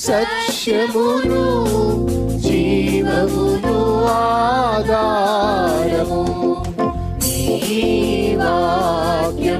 సత్యమును జీవమును ఆధారము వాక్యం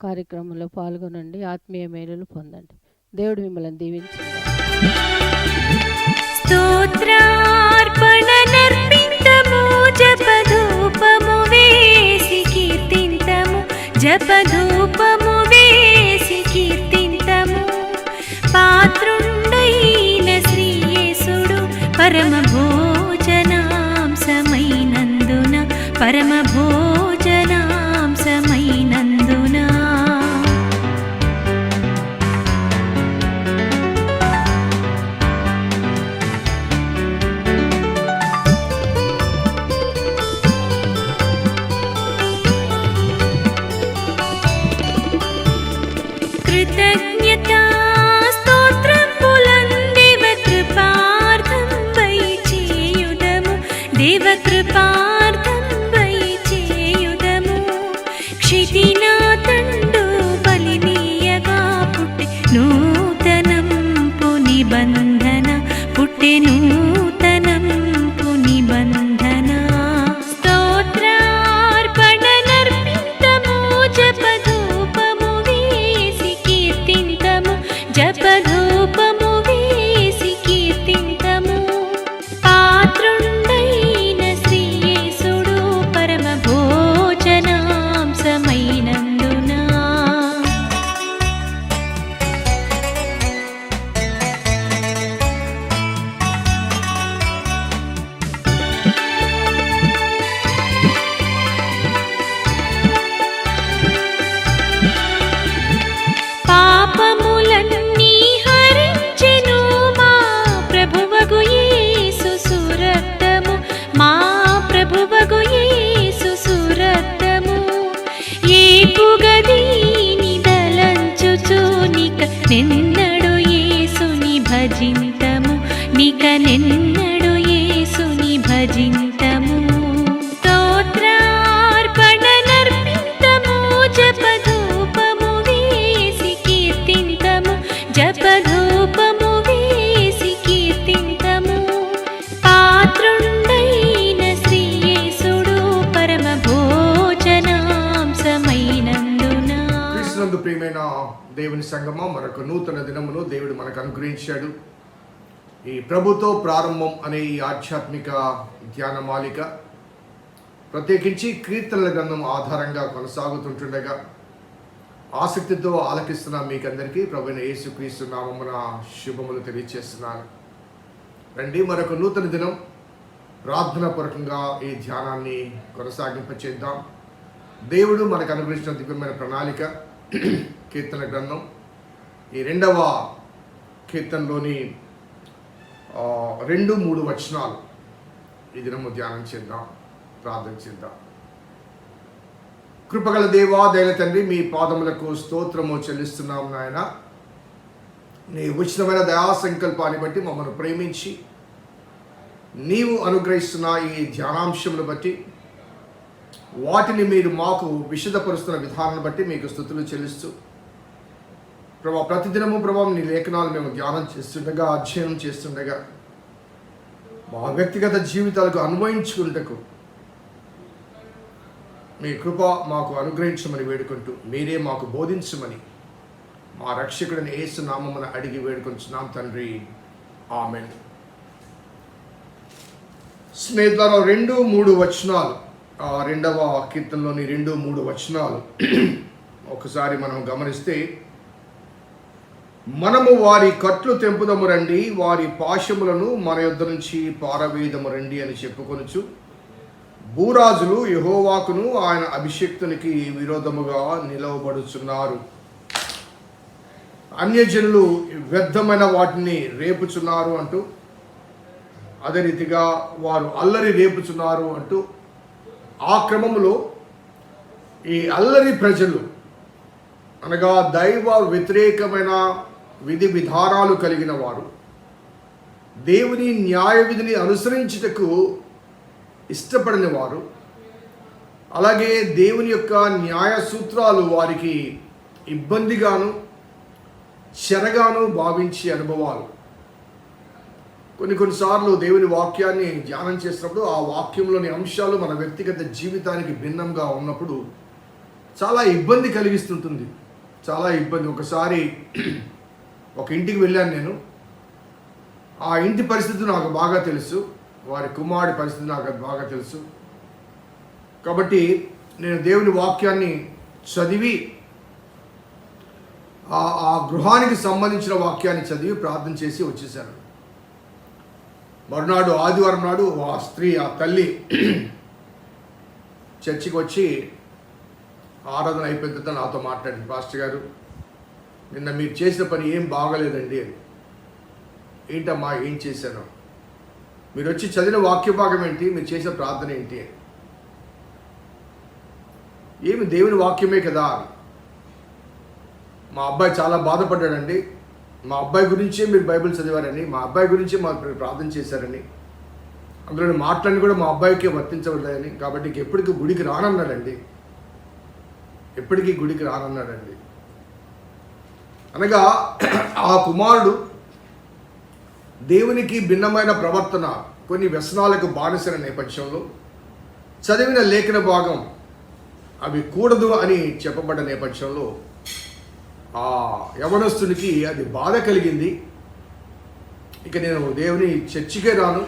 కార్యక్రమంలో పాల్గొనండి. ఆత్మీయ మేలులు పొందండి. దేవుడు మిమ్మల్ని దీవించండి. స్తోత్రార్పణనర్పింతము జపధూపము వేసి కీర్తింతము జపధూపము వేసి కీర్తింతము. పాత్రుండైన శ్రీయేసుడు పరమ భోజనాంశమైనందున పరమ భో కృతజ్ఞతా ప్రియమైన దేవుని సంగమ మరొక నూతన దినమును దేవుడు మనకు అనుగ్రహించాడు. ఈ ప్రభుతో ప్రారంభం అనే ఈ ఆధ్యాత్మిక ధ్యాన మాలిక ప్రత్యేకించి కీర్తనల గ్రంథం ఆధారంగా కొనసాగుతుంటుండగా ఆసక్తితో ఆలకిస్తున్న మీకందరికీ ప్రభుత్వ యేసుక్రీస్తు నామమున శుభములు తెలియజేస్తున్నాను రండి మరొక నూతన దినం ప్రార్థన పూర్వకంగా ఈ ధ్యానాన్ని కొనసాగింపచేద్దాం. దేవుడు మనకు అనుగ్రహించిన దివ్యమైన ప్రణాళిక కీర్తన గ్రంథం. ఈ రెండవ కీర్తనలోని రెండు మూడు వచనాలు ఈ దినము ధ్యానం చేద్దాం ప్రార్థన చేద్దాం. కృపగల దేవా దైన తండ్రి మీ పాదములకు స్తోత్రము చెల్లిస్తున్నాం నాయన. నీ ఉచితమైన దయా సంకల్పాన్ని బట్టి మమ్మల్ని ప్రేమించి నీవు అనుగ్రహిస్తున్న ఈ ధ్యానాంశములు బట్టి వాటిని మీరు మాకు విషదపరుస్తున్న విధానాన్ని బట్టి మీకు స్థుతులు చెల్లిస్తూ ప్రభా ప్రతిదినము ప్రభావం నీ లేఖనాలు మేము ధ్యానం చేస్తుండగా అధ్యయనం చేస్తుండగా మా వ్యక్తిగత జీవితాలకు అన్వయించుకుంటకు మీ కృప మాకు అనుగ్రహించమని వేడుకుంటూ మీరే మాకు బోధించమని మా రక్షకుడిని ఏసు నామమున అడిగి వేడుకొంచున్నాం తండ్రి. ఆమె స్నేహితులు రెండు మూడు వచనాలు. రెండవ కీర్తనలోని రెండు మూడు వచనాలు. ఒకసారి మనం గమనిస్తే మనము వారి కట్లు తెంపుదము రండి వారి పాశములను మన యొద్ద నుంచి పారవేయదము రండి అని చెప్పుకొనుచు భూరాజులు యహోవాకును ఆయన అభిషక్తునికి విరోధముగా నిలవబడుచున్నారు. అన్యజనులు వ్యర్థమైన వాటిని రేపుచున్నారు అంటూ అదే రీతిగా వారు అల్లరి రేపుచున్నారు అంటూ ఆ క్రమంలో ఈ అల్లరి ప్రజలు అనగా దైవ వ్యతిరేకమైన విధి విధానాలు కలిగిన వారు. దేవుని న్యాయ విధిని అనుసరించుటకు ఇష్టపడిన వారు. అలాగే దేవుని యొక్క న్యాయ సూత్రాలు వారికి ఇబ్బందిగాను చెరగాను భావించే అనుభవాలు. కొన్ని కొన్నిసార్లు దేవుని వాక్యాన్ని ధ్యానం చేసినప్పుడు ఆ వాక్యంలోని అంశాలు మన వ్యక్తిగత జీవితానికి భిన్నంగా ఉన్నప్పుడు చాలా ఇబ్బంది కలిగిస్తుంటుంది. చాలా ఇబ్బంది. ఒకసారి ఒక ఇంటికి వెళ్ళాను నేను. ఆ ఇంటి పరిస్థితి నాకు బాగా తెలుసు. వారి కుమారుడి పరిస్థితి నాకు బాగా తెలుసు. కాబట్టి నేను దేవుని వాక్యాన్ని చదివి ఆ గృహానికి సంబంధించిన వాక్యాన్ని చదివి ప్రార్థన చేసి వచ్చేసాను మరునాడు ఆదివారం నాడు ఆ స్త్రీ ఆ తల్లి చర్చికి వచ్చి ఆరాధన అయిపోయిన తర్వాత నాతో మాట్లాడింది. పాస్టర్ గారు నిన్న మీరు చేసిన పని ఏం బాగలేదండి అని. ఏంటమ్మా ఏం చేశాను? మీరు వచ్చి చదివిన వాక్య భాగం ఏంటి? మీరు చేసిన ప్రార్థన ఏంటి అని. ఏమి దేవుని వాక్యమే కదా మా అబ్బాయి చాలా బాధపడ్డాడండి. మా అబ్బాయి గురించే మీరు బైబిల్ చదివారని మా అబ్బాయి గురించే మా ప్రార్థన చేశారని. అందులో మాటలన్నీ కూడా మా అబ్బాయికే వర్తించబడ్డాయని. కాబట్టి ఎప్పటికీ గుడికి రానన్నాడండి. ఎప్పటికీ గుడికి రానన్నాడండి. అనగా ఆ కుమారుడు దేవునికి భిన్నమైన ప్రవర్తన కొన్ని వ్యసనాలకు బానిసైన నేపథ్యంలో చదివిన లేఖన భాగం అవి కూడదు అని చెప్పబడ్డ నేపథ్యంలో ఆ యవనస్తునికి అది బాధ కలిగింది. ఇక నేను దేవుని చర్చికే రాను.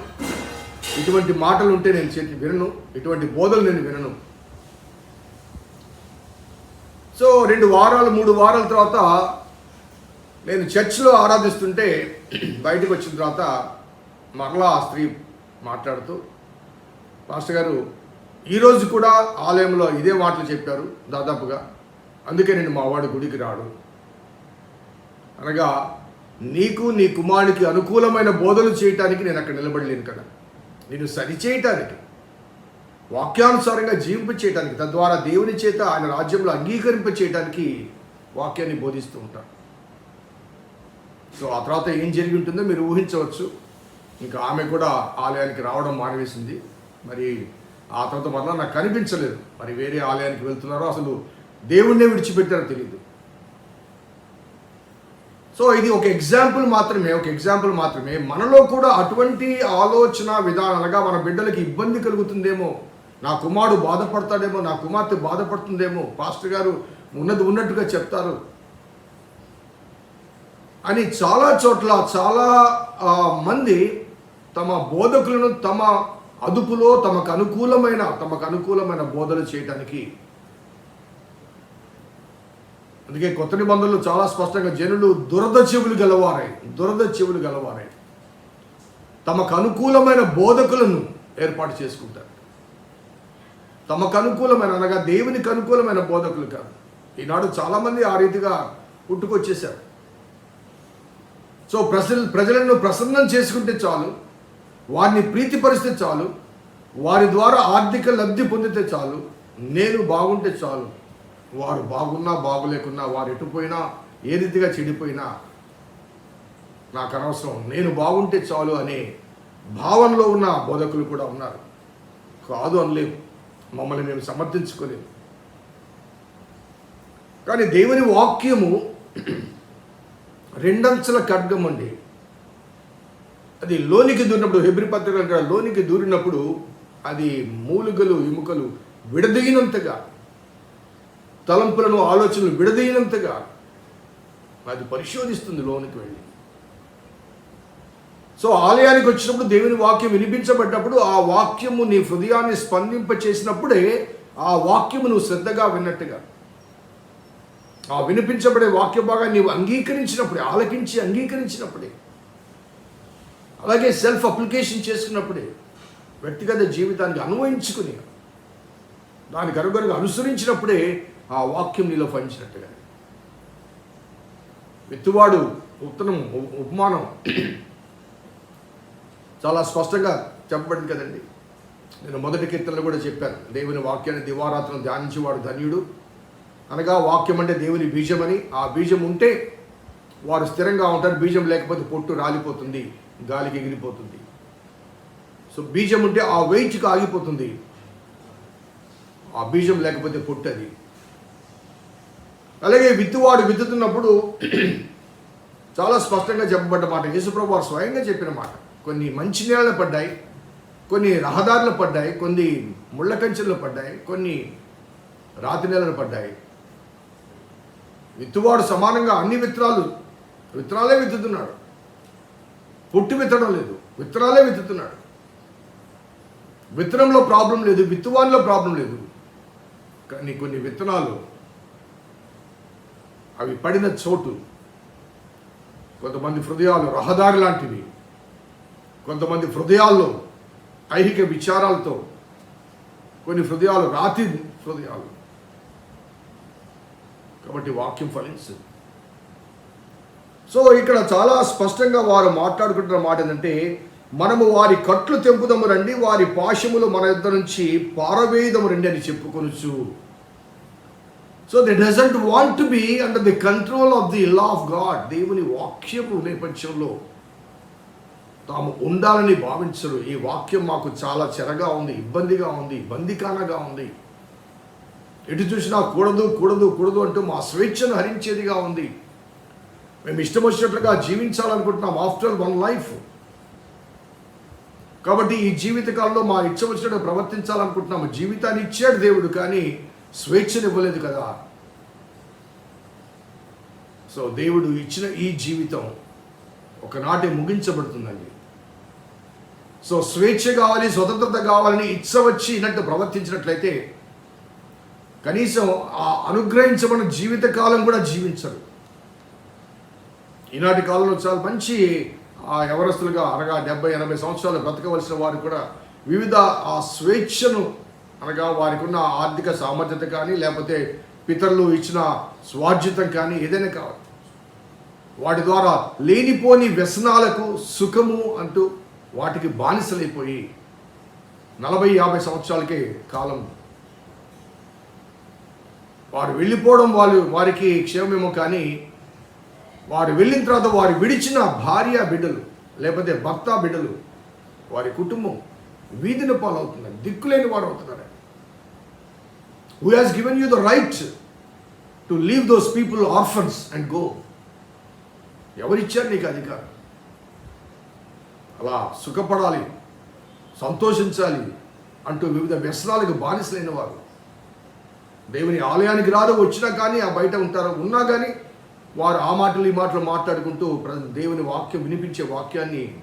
ఇటువంటి మాటలు ఉంటే నేను చర్చి వినను. ఇటువంటి బోధలు నేను వినను. సో రెండు వారాలు మూడు వారాల తర్వాత నేను చర్చిలో ఆరాధిస్తుంటే బయటకు వచ్చిన తర్వాత మరలా ఆ స్త్రీ మాట్లాడుతూ మాస్టర్ గారు ఈరోజు కూడా ఆలయంలో ఇదే మాటలు చెప్పారు దాదాపుగా. అందుకే నేను మా వాడి గుడికి రాడు. అనగా నీకు నీ కుమారుడికి అనుకూలమైన బోధలు చేయటానికి నేను అక్కడ నిలబడలేను కదా. నేను సరిచేయటానికి వాక్యానుసారంగా జీవింప చేయటానికి తద్వారా దేవుని చేత ఆయన రాజ్యంలో అంగీకరింప చేయటానికి వాక్యాన్ని బోధిస్తూ ఉంటాను. సో ఆ తర్వాత ఏం జరిగి ఉంటుందో మీరు ఊహించవచ్చు. ఇంకా ఆమె కూడా ఆలయానికి రావడం మానేసింది. మరి ఆ తర్వాత మరలా నాకు కనిపించలేదు. మరి వేరే ఆలయానికి వెళ్తున్నారో అసలు దేవుణ్ణే విడిచిపెట్టారో తెలియదు సో ఇది ఒక ఎగ్జాంపుల్ మాత్రమే ఒక ఎగ్జాంపుల్ మాత్రమే. మనలో కూడా అటువంటి ఆలోచన విధానాలుగా మన బిడ్డలకి ఇబ్బంది కలుగుతుందేమో నా కుమారుడు బాధపడతాడేమో నా కుమార్తె బాధపడుతుందేమో పాస్టర్ గారు ఉన్నది ఉన్నట్టుగా చెప్తారు. అని చాలా చోట్ల చాలా మంది తమ బోధకులను తమ అదుపులో తమకు అనుకూలమైన తమకు అనుకూలమైన బోధలు చేయడానికి అందుకే కొత్త నిబంధనలు చాలా స్పష్టంగా జనులు దురద చెవులు గలవారై దురద చెవులు గలవారై. తమకు అనుకూలమైన బోధకులను ఏర్పాటు చేసుకుంటారు. తమకు అనుకూలమైన అనగా దేవునికి అనుకూలమైన బోధకులు కాదు. ఈనాడు చాలామంది ఆ రీతిగా పుట్టుకొచ్చేశారు. సో ప్రజలు ప్రజలను ప్రసన్నం చేసుకుంటే చాలు వారిని ప్రీతిపరిస్తే చాలు వారి ద్వారా ఆర్థిక లబ్ధి పొందితే చాలు నేను బాగుంటే చాలు. వారు బాగున్నా బాగులేకున్నా వారు ఎటుపోయినా ఏ రీతిగా చెడిపోయినా నాకు అనవసరం నేను బాగుంటే చాలు అనే భావనలో ఉన్న బోధకులు కూడా ఉన్నారు. కాదు అనలేము మమ్మల్ని మేము సమర్థించుకోలేము కానీ దేవుని వాక్యము రెండంచెల ఖడ్గం అండి. అది లోనికి దూరినప్పుడు హెబ్రి పత్రిక లోనికి దూరినప్పుడు అది మూలుగలు ఎముకలు విడదీయనంతగా తలంపులను ఆలోచనలు విడదీయనంతగా అది పరిశోధిస్తుంది లోనికి వెళ్ళి. సో ఆలయానికి వచ్చినప్పుడు దేవుని వాక్యం వినిపించబడ్డప్పుడు ఆ వాక్యము నీ హృదయాన్ని స్పందింప చేసినప్పుడే ఆ వాక్యము నువ్వు శ్రద్ధగా విన్నట్టుగా ఆ వినిపించబడే వాక్య భాగాన్ని నీవు అంగీకరించినప్పుడే ఆలకించి అంగీకరించినప్పుడే అలాగే సెల్ఫ్ అప్లికేషన్ చేసుకున్నప్పుడే వ్యక్తిగత జీవితానికి అన్వయించుకుని దానికి అనుగుణంగా అనుసరించినప్పుడే ఆ వాక్యం నీలో ఫలించినట్టుగా. విత్తువాడు ఉత్తనం ఉపమానం చాలా స్పష్టంగా చెప్పబడింది కదండి. నేను మొదటి కీర్తనలు కూడా చెప్పాను దేవుని వాక్యాన్ని దివారాత్రం ధ్యానించేవాడు ధన్యుడు. అనగా వాక్యం అంటే దేవుని బీజమని. ఆ బీజం ఉంటే వారు స్థిరంగా ఉంటారు. బీజం లేకపోతే పొట్టు రాలిపోతుంది గాలికి ఎగిరిపోతుంది. సో బీజం ఉంటే ఆ వెయిట్కి ఆగిపోతుంది ఆ బీజం లేకపోతే పొట్టు అది. అలాగే విత్తువాడు విత్తుతున్నప్పుడు చాలా స్పష్టంగా చెప్పబడ్డ మాట. యేసుప్రభు వారు స్వయంగా చెప్పిన మాట. కొన్ని మంచి నీళ్ళలో పడ్డాయి కొన్ని రహదారులు పడ్డాయి కొన్ని ముళ్ళ కంచెలు పడ్డాయి కొన్ని రాతి నేలలు పడ్డాయి. విత్తువాడు సమానంగా అన్ని విత్తనాలు విత్తనాలే విత్తుతున్నాడు. పుట్టి విత్తడం లేదు విత్తనాలే విత్తుతున్నాడు. విత్తనంలో ప్రాబ్లం లేదు విత్తువానిలో ప్రాబ్లం లేదు. కానీ కొన్ని విత్తనాలు అవి పడిన చోటు కొంతమంది హృదయాలు రహదారి లాంటివి కొంతమంది హృదయాల్లో ఐహిక విచారాలతో కొన్ని హృదయాలు రాతి హృదయాలు కాబట్టి వాక్యం ఫలించింది. సో ఇక్కడ చాలా స్పష్టంగా వారు మాట్లాడుకుంటున్న మాట ఏంటంటే మనము వారి కట్లు తెంపుదము రండి వారి పాశములు మన ఇద్దరు నుంచి పారవేయదము రండి అని చెప్పుకొనుచు. So the doesn't want to be under the control of the law of God దేవుని వాక్యపు నేపథ్యంలో తాము ఉండాలని భావించరు. ఈ వాక్యం మాకు చాలా చెరగా ఉంది ఇబ్బందిగా ఉంది బందికానగా ఉంది. ఎటు చూసినా కూడదు కూడదు కూడదు అంటూ మా స్వేచ్ఛను హరించేదిగా ఉంది. మేము ఇష్టం వచ్చినట్లుగా జీవించాలనుకుంటున్నాం ఆఫ్టర్ వన్ లైఫ్. కాబట్టి ఈ జీవితకాలంలో మా ఇచ్చ వచ్చినట్టు ప్రవర్తించాలనుకుంటున్నాము జీవితాన్ని ఇచ్చాడు దేవుడు కానీ స్వేచ్ఛను ఇవ్వలేదు కదా. సో దేవుడు ఇచ్చిన ఈ జీవితం ఒకనాటి ముగించబడుతుందండి. సో స్వేచ్ఛ కావాలి స్వతంత్రత కావాలని ఇచ్చ వచ్చినట్టు ప్రవర్తించినట్లయితే కనీసం ఆ అనుగ్రహించబడిన జీవితకాలం కూడా జీవించరు. ఈనాటి కాలంలో చాలా మంచి ఆ ఎవరస్తులుగా అనగా డెబ్బై ఎనభై సంవత్సరాలు బ్రతకవలసిన వారు కూడా వివిధ ఆ స్వేచ్ఛను అనగా వారికి ఉన్న ఆర్థిక సామర్థ్యత కానీ లేకపోతే పితరులు ఇచ్చిన స్వార్జితం కానీ ఏదైనా కావాలి. వాటి ద్వారా లేనిపోని వ్యసనాలకు సుఖము అంటూ వాటికి బానిసలైపోయి నలభై యాభై సంవత్సరాలకే కాలం వారు వెళ్ళిపోవడం వాళ్ళు వారికి క్షేమమేమో కానీ వారు వెళ్ళిన తర్వాత వారు విడిచిన భార్య బిడ్డలు లేకపోతే భర్త బిడ్డలు వారి కుటుంబం వీధిన పాలవుతున్నారు దిక్కులేని వారు అవుతున్నారు. Who has given you the right to leave those people orphans and go ఎవరిచ్చారు నీకు అధికారం? అలా సుఖపడాలి సంతోషించాలి అంటూ వివిధ వ్యసనాలకు బానిసలైన వారు దేవుని ఆలయానికి రాదు వచ్చినా కానీ ఆ బయట ఉంటారు ఉన్నా కానీ వారు ఆ మాటలు ఈ మాటలు మాట్లాడుకుంటూ ప్ర- దేవుని వాక్యం వినిపించే వాక్యాన్ని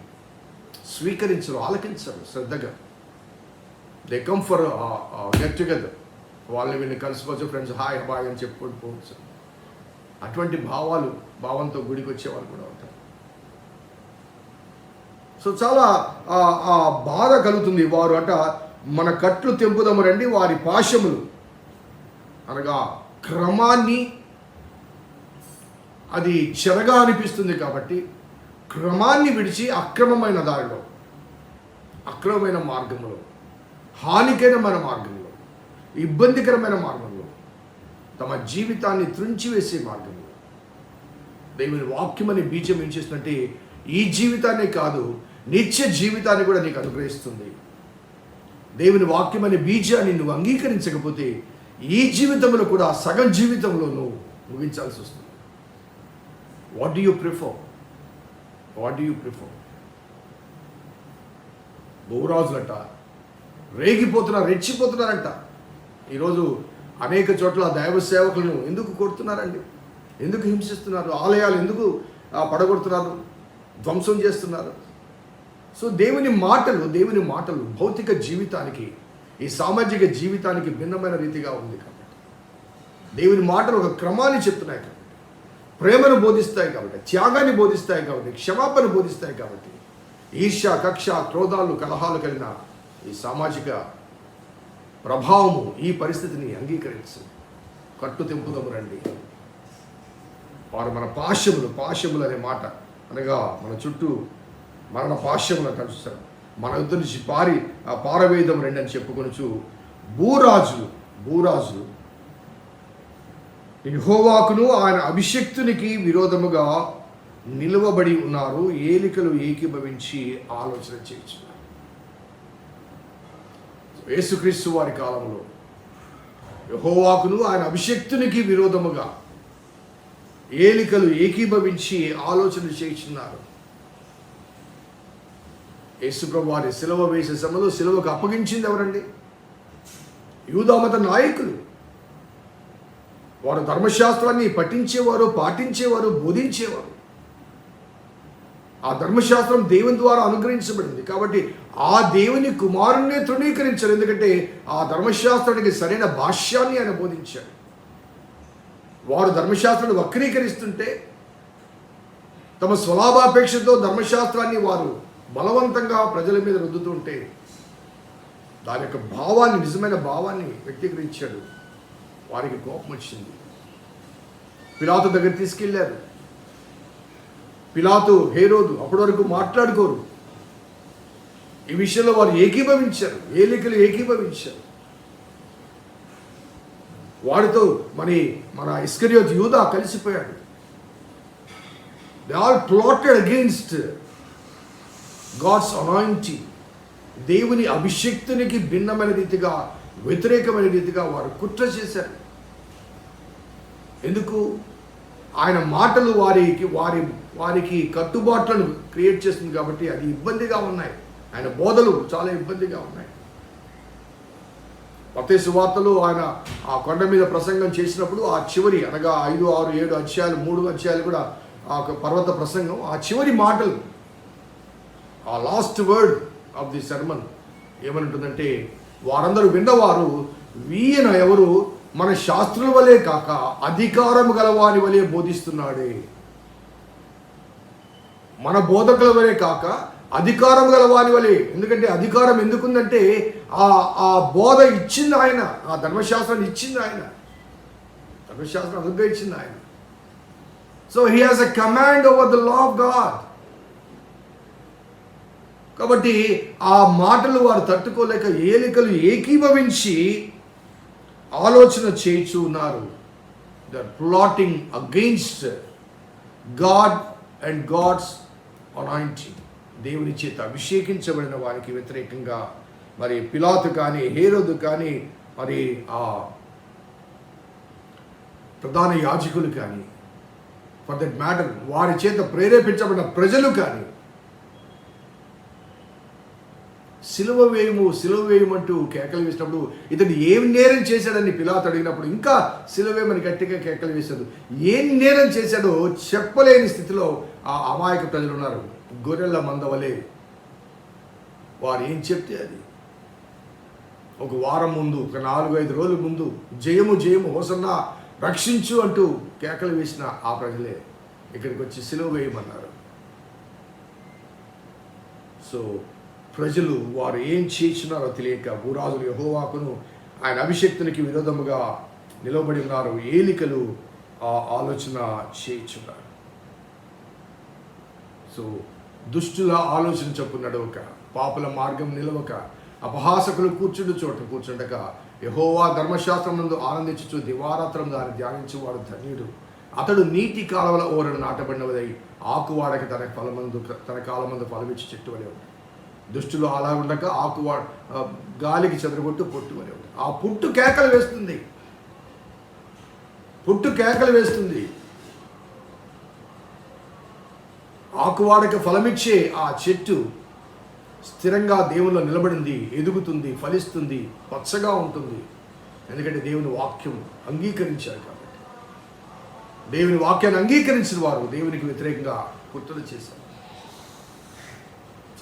స్వీకరించరు ఆలకించరు శ్రద్ధగా. They come for get together వాళ్ళని వీళ్ళని కలిసిపోవచ్చు ఫ్రెండ్స్ హాయ్ బాయ్ అని చెప్పుకొని పోవచ్చు. అటువంటి భావాలు భావంతో గుడికి వచ్చేవాళ్ళు కూడా ఉంటారు. సో చాలా బాధ కలుగుతుంది. వారు అట మన కట్లు తెంపుదాము రండి వారి పాశములు అనగా క్రమాన్ని అది చెరగా అనిపిస్తుంది కాబట్టి క్రమాన్ని విడిచి అక్రమమైన దారిలో అక్రమమైన మార్గంలో హానికరమైన మార్గంలో ఇబ్బందికరమైన మార్గంలో తమ జీవితాన్ని త్రుంచివేసే మార్గంలో. దేవుని వాక్యం అనే బీజం ఏం చేస్తుందంటే ఈ జీవితాన్నే కాదు నిత్య జీవితాన్ని కూడా నీకు అనుగ్రహిస్తుంది. దేవుని వాక్యం అనే బీజాన్ని నువ్వు అంగీకరించకపోతే ఈ జీవితంలో కూడా సగం జీవితంలో నువ్వు ముగించాల్సి వస్తుంది. What do you prefer what do you prefer బహురాజులట రేగిపోతున్నారు రెచ్చిపోతున్నారంట. ఈరోజు అనేక చోట్ల దైవ సేవకులను ఎందుకు కొడుతున్నారండి? ఎందుకు హింసిస్తున్నారు? ఆలయాలు ఎందుకు పడగొడుతున్నారు? ధ్వంసం చేస్తున్నారు? సో దేవుని మాటలు దేవుని మాటలు భౌతిక జీవితానికి ఈ సామాజిక జీవితానికి భిన్నమైన రీతిగా ఉంది కాబట్టి. దేవుని మాటలు ఒక క్రమాన్ని చెప్తున్నాయి కాబట్టి. ప్రేమను బోధిస్తాయి కాబట్టి త్యాగాన్ని బోధిస్తాయి కాబట్టి క్షమాపణ బోధిస్తాయి కాబట్టి. ఈర్ష్య కక్ష క్రోధాలు కలహాలు కలిగిన ఈ సామాజిక ప్రభావము ఈ పరిస్థితిని అంగీకరించింది. కట్టు తెంపుదము రండి. వారు మన పాశములు పాశములు అనే మాట అనగా మన చుట్టూ మరణ పాశ్యములు అంటారు మన యుద్ధ నుంచి పారి పారవేదం రెండని చెప్పుకొనుచు భూరాజులు భూరాజులు యహోవాకును ఆయన అభిషక్తునికి విరోధముగా నిలువబడి ఉన్నారు ఏలికలు ఏకీభవించి ఆలోచన చేస్తున్నారు యేసుక్రీస్తు వారి కాలంలో యహోవాకును ఆయన అభిషక్తునికి విరోధముగా ఏలికలు ఏకీభవించి ఆలోచన చేస్తున్నారు యేసుప్రభు వారి సిలువ వేసే సమయంలో సిలువకు అప్పగించింది ఎవరండి? యూదామత నాయకులు. వారు ధర్మశాస్త్రాన్ని పఠించేవారు పాటించేవారు బోధించేవారు. ఆ ధర్మశాస్త్రం దేవుని ద్వారా అనుగ్రహించబడింది. కాబట్టి ఆ దేవుని కుమారుణ్ణే తృణీకరించారు. ఎందుకంటే ఆ ధర్మశాస్త్రానికి సరైన భాష్యాన్ని ఆయన బోధించాడు. వారు ధర్మశాస్త్రాన్ని వక్రీకరిస్తుంటే తమ స్వలాభాపేక్షతో ధర్మశాస్త్రాన్ని వారు బలవంతంగా ప్రజల మీద రుద్దుతుంటే దాని యొక్క భావాన్ని నిజమైన భావాన్ని వ్యక్తీకరించాడు. వారికి కోపం వచ్చింది. పిలాతు దగ్గర తీసుకెళ్ళారు పిలాతు హేరోదు అప్పటి వరకు మాట్లాడుకోరు. ఈ విషయంలో వారు ఏకీభవించారు. ఏలికలు ఏకీభవించారు. వాడితో మరి మన ఇస్కరియోత్ యూదా కలిసిపోయాడు. They are plotted against God's anointing దేవుని అభిషక్తునికి భిన్నమైన రీతిగా వ్యతిరేకమైన రీతిగా వారు కుట్ర చేశారు. ఎందుకు? ఆయన మాటలు వారికి వారి వారికి కట్టుబాట్లను క్రియేట్ చేస్తుంది కాబట్టి అది ఇబ్బందిగా ఉన్నాయి. ఆయన బోధలు చాలా ఇబ్బందిగా ఉన్నాయి. మతే సువార్తలు ఆయన ఆ కొండ మీద ప్రసంగం చేసినప్పుడు ఆ చివరి అనగా ఐదు ఆరు ఏడు అధ్యాయాలు మూడు అధ్యాయాలు కూడా ఆ యొక్క పర్వత ప్రసంగం ఆ చివరి మాటలు ఆ last word of the sermon ఏమంటుందంటే వారందరూ విన్నవారు వీయన ఎవరు? మన శాస్త్రుల వలె కాక అధికారం గలవాని వలె బోధిస్తున్నాడే. మన బోధకుల వలె కాక అధికారం గలవాని వలె. ఎందుకంటే అధికారం ఎందుకుందంటే ఆ ఆ బోధ ఇచ్చింది ఆయన ఆ ధర్మశాస్త్రాన్ని ఇచ్చింది ఆయన. ధర్మశాస్త్రం అనుగ్రహించింది ఆయన. So he has a command over the law of God కాబట్టి ఆ మాటలు వారు తట్టుకోలేక ఏలికలు ఏకీభవించి ఆలోచన చేయించు ఉన్నారు the plotting against God and God's anointing దేవుని చేత అభిషేకించబడిన వారికి వ్యతిరేకంగా మరి పిలాతు కానీ హేరోదు కానీ మరి ఆ ప్రధాన యాజకులు కానీ ఫర్ దట్ మ్యాటర్ వారి చేత ప్రేరేపించబడిన ప్రజలు కానీ సిలువ వేయము సిలువ వేయమంటూ కేకలు వేసినప్పుడు ఇతడు ఏం నేరం చేశాడని పిలాత్ అడిగినప్పుడు ఇంకా సిలువ వేయమని గట్టిగా కేకలు వేశాడు. ఏం నేరం చేశాడో చెప్పలేని స్థితిలో ఆ అమాయక ప్రజలు ఉన్నారు. గొర్రెల మందవలే వారు ఏం చెప్తే అది? ఒక వారం ముందు ఒక నాలుగు ఐదు రోజుల ముందు జయము జయము హోసన్న రక్షించు అంటూ కేకలు వేసిన ఆ ప్రజలే ఇక్కడికి వచ్చి సిలువ వేయమన్నారు. సో ప్రజలు వారు ఏం చేసినారో తెలియక భూరాజులు యహోవాకును ఆయన అభిషక్తునికి విరోధముగా నిలబడి ఉన్నారు. ఏలికలు ఆ ఆలోచన చేయించున్నారు. సో దుష్టుల ఆలోచన చొప్పు నడవక పాపుల మార్గం నిలవక అపహాసకులు కూర్చుండు చోట కూర్చుండక యహోవా ధర్మశాస్త్రం నందు ఆనందించుచు దివారాత్రం దాన్ని ధ్యానించువాడు ధన్యుడు. అతడు నీటి కాలవల ఓరను నాటబడినవదై ఆకువాడక తన ఫలమందు తన కాలమందు ఫలమిచ్చి చెట్టు వలే ఉంది దృష్టిలో అలా ఉండక ఆకు గాలికి చెదరగొట్టు పొట్టు వరే ఆ పుట్టు కేకలు వేస్తుంది. పుట్టు కేకలు వేస్తుంది. ఆకువాడక ఫలమిచ్చే ఆ చెట్టు స్థిరంగా దేవుళ్ళు నిలబడింది ఎదుగుతుంది ఫలిస్తుంది పచ్చగా ఉంటుంది. ఎందుకంటే దేవుని వాక్యం అంగీకరించారు కాబట్టి. దేవుని వాక్యాన్ని అంగీకరించిన వారు దేవునికి వ్యతిరేకంగా కుట్రలు చేశారు.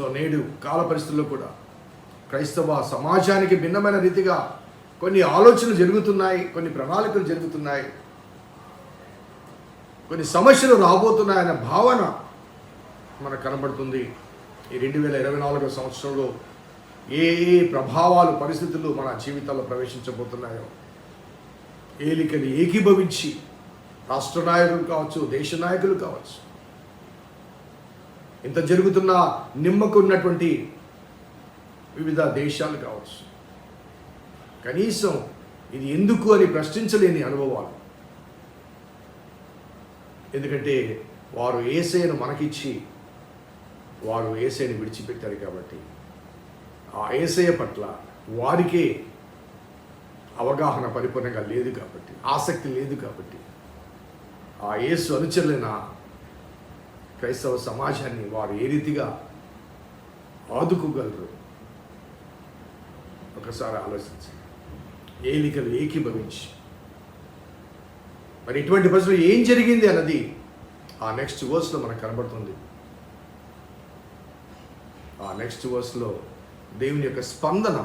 సో నేడు కాల పరిస్థితుల్లో కూడా క్రైస్తవ సమాజానికి భిన్నమైన రీతిగా కొన్ని ఆలోచనలు జరుగుతున్నాయి కొన్ని ప్రణాళికలు జరుగుతున్నాయి. కొన్ని సమస్యలు రాబోతున్నాయనే భావన మనకు కనబడుతుంది. ఈ రెండు వేల ఇరవై నాలుగో సంవత్సరంలో ఏ ఏ ప్రభావాలు పరిస్థితులు మన జీవితాల్లో ప్రవేశించబోతున్నాయో ఏలికని ఏకీభవించి రాష్ట్ర నాయకులు కావచ్చు దేశ నాయకులు కావచ్చు ఇంత జరుగుతున్న నిమ్మకు ఉన్నటువంటి వివిధ దేశాలు కావచ్చు. కనీసం ఇది ఎందుకు అని ప్రశ్నించలేని అనుభవాలు. ఎందుకంటే వారు ఏసైను మనకిచ్చి వారు ఏసైని విడిచిపెట్టారు కాబట్టి ఆ ఏసయ్య పట్ల వారికే అవగాహన పరిపూర్ణంగా లేదు కాబట్టి ఆసక్తి లేదు కాబట్టి ఆ యేసు అనుచరులైన క్రైస్తవ సమాజాన్ని వారు ఏ రీతిగా ఆదుకోగలరు? ఒకసారి ఆలోచించి ఏలికలు ఏకీభవించి. మరి ఇటువంటి పరిస్థితులు ఏం జరిగింది అన్నది ఆ నెక్స్ట్ వర్స్లో మనకు కనబడుతుంది. ఆ నెక్స్ట్ వర్స్లో దేవుని యొక్క స్పందన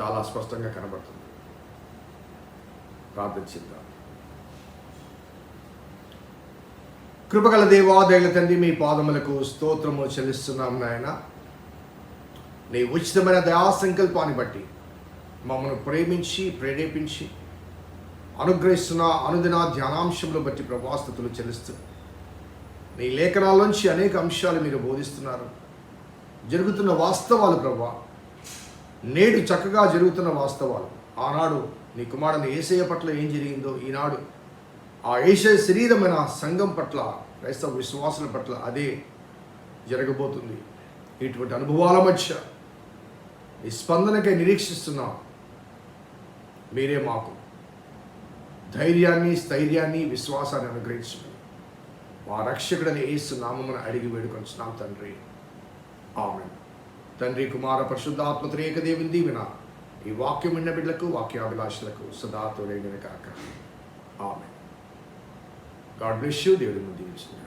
చాలా స్పష్టంగా కనబడుతుంది. ప్రార్థించిద్దాం కృపగల దేవాదయుల తండ్రి మీ పాదములకు స్తోత్రము చెల్లిస్తున్నాం నాయన. నీ ఉచితమైన దయా సంకల్పాన్ని బట్టి మమ్మల్ని ప్రేమించి ప్రేరేపించి అనుగ్రహిస్తున్న అనుదిన ధ్యానాంశములు బట్టి ప్రభాస్తుతులు చెల్లిస్తూ నీ లేఖనాల్లోంచి అనేక అంశాలు మీరు బోధిస్తున్నారు. జరుగుతున్న వాస్తవాలు ప్రభా నేడు చక్కగా జరుగుతున్న వాస్తవాలు. ఆనాడు నీ కుమారుని ఏసయ్య పట్ల ఏం జరిగిందో ఈనాడు ఆ ఏష శరీరమైన సంఘం పట్ల క్రైస్తవ విశ్వాసుల పట్ల అదే జరగబోతుంది. ఇటువంటి అనుభవాల మధ్య ఈ స్పందనకై నిరీక్షిస్తున్నాం మీరే మాకు ధైర్యాన్ని స్థైర్యాన్ని విశ్వాసాన్ని అనుగ్రహించండి. మా రక్షకుడని ఏసు నామమును అడిగి వేడుకొంచున్నాం తండ్రి. ఆమె తండ్రి కుమార పరిశుద్ధాత్మ త్రేక దేవుని ఈ వాక్యం విన్న బిడ్డలకు వాక్యాభిలాషులకు సదాతో తోడైన కాక ఆమె గాడ్ బ్లెస్ యూ దేవుడి ముందు దీవించిన